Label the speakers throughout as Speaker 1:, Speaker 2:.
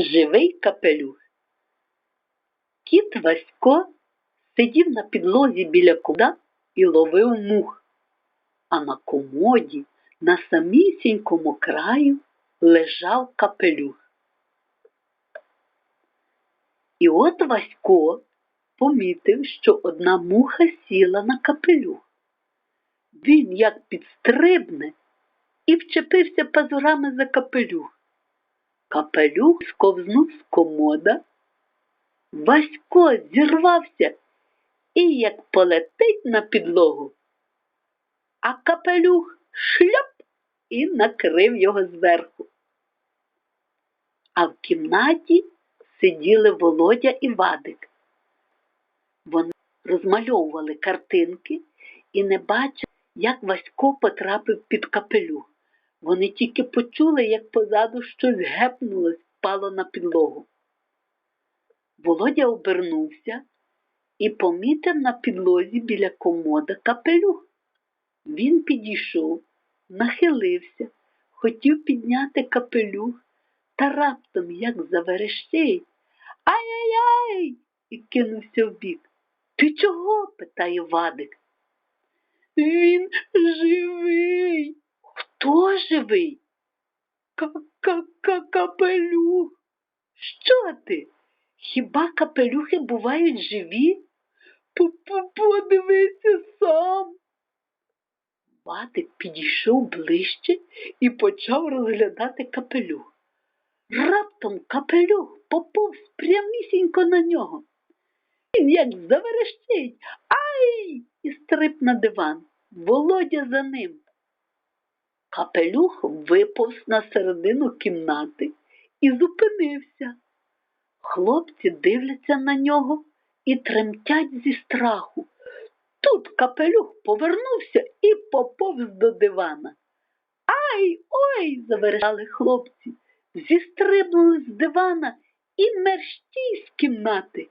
Speaker 1: Живий капелюх. Кіт Васько сидів на підлозі біля куда і ловив мух, а на комоді на самісінькому краю лежав капелюх. І от Васько помітив, що одна муха сіла на капелюх. Він як підстрибне і вчепився пазурами за капелюх. Капелюх сковзнув з комода. Васько зірвався і як полетить на підлогу. А капелюх шляп і накрив його зверху. А в кімнаті сиділи Володя і Вадик. Вони розмальовували картинки і не бачили, як Васько потрапив під капелюх. Вони тільки почули, як позаду щось гепнулось, впало на підлогу. Володя обернувся і помітив на підлозі біля комода капелюх. Він підійшов, нахилився, хотів підняти капелюх, та раптом як заверещить. Ай-яй-яй! і кинувся вбік. Ти чого? питає Вадик. Він живий. Хто живий? Ка-ка-ка-капелюх. Що ти? Хіба капелюхи бувають живі? Подивися сам. Вадик підійшов ближче і почав розглядати капелюх. Раптом капелюх поповз прямісінько на нього. Він як заверещить, ай! і стрип на диван. Володя за ним. Капелюх виповз на середину кімнати і зупинився. Хлопці дивляться на нього і тремтять зі страху. Тут капелюх повернувся і поповз до дивана. Ай, ой, заверещали хлопці, зістрибнули з дивана і мерщій з кімнати.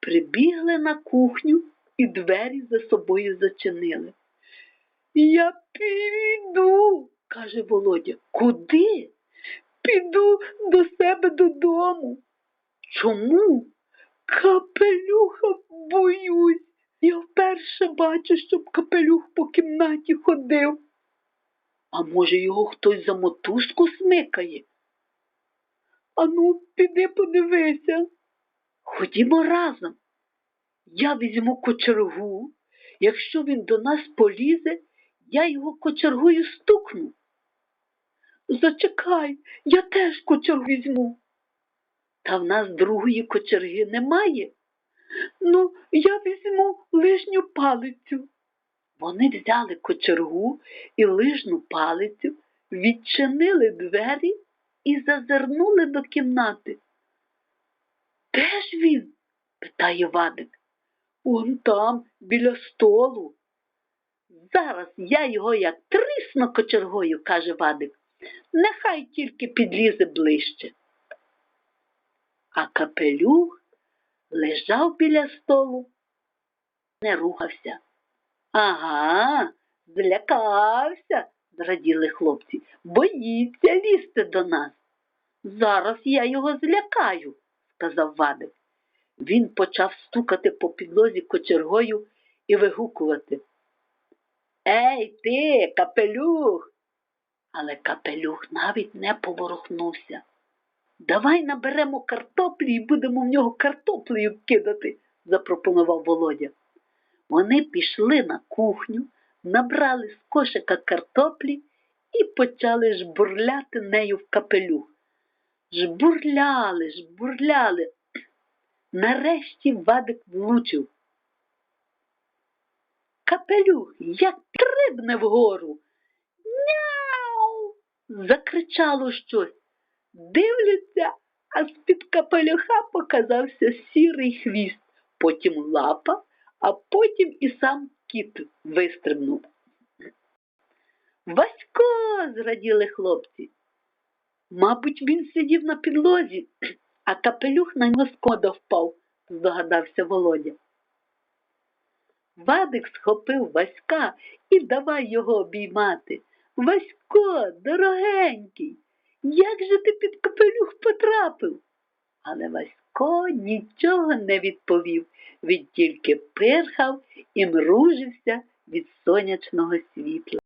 Speaker 1: Прибігли на кухню і двері за собою зачинили. Я піду, каже Володя. Куди? Піду до себе додому. Чому? Капелюха боюсь. Я вперше бачу, щоб капелюх по кімнаті ходив. А може, його хтось за мотузку смикає? Ану, піди подивися. Ходімо разом. Я візьму кочергу. Якщо він до нас полізе, я його кочергою стукну. Зачекай, я теж кочергу візьму. Та в нас другої кочерги немає. Ну, я візьму лижню палицю. Вони взяли кочергу і лижну палицю, відчинили двері і зазирнули до кімнати. Де ж він? питає Вадик. Он там, біля столу. Зараз я його як трисну кочергою, каже Вадик. Нехай тільки підлізе ближче. А капелюх лежав біля столу, не рухався. Ага, злякався, зраділи хлопці. Боїться лізти до нас. Зараз я його злякаю, сказав Вадик. Він почав стукати по підлозі кочергою і вигукувати. Ей ти, капелюх. Але капелюх навіть не поворухнувся. Давай наберемо картоплі і будемо в нього картоплею кидати, запропонував Володя. Вони пішли на кухню, набрали з кошика картоплі і почали жбурляти нею в капелюх. Жбурляли, жбурляли. Нарешті Вадик влучив. Капелюх як трибне вгору. Няу. закричало щось. Дивляться, а з-під капелюха показався сірий хвіст, потім лапа, а потім і сам кіт вистрибнув. Васько, зраділи хлопці. Мабуть, він сидів на підлозі, а капелюх на нього скода впав, здогадався Володя. Вадик схопив Васька і давай його обіймати. Васько, дорогенький, Як же ти під капелюх потрапив? Але Васько нічого не відповів, він тільки пирхав і мружився від сонячного світла.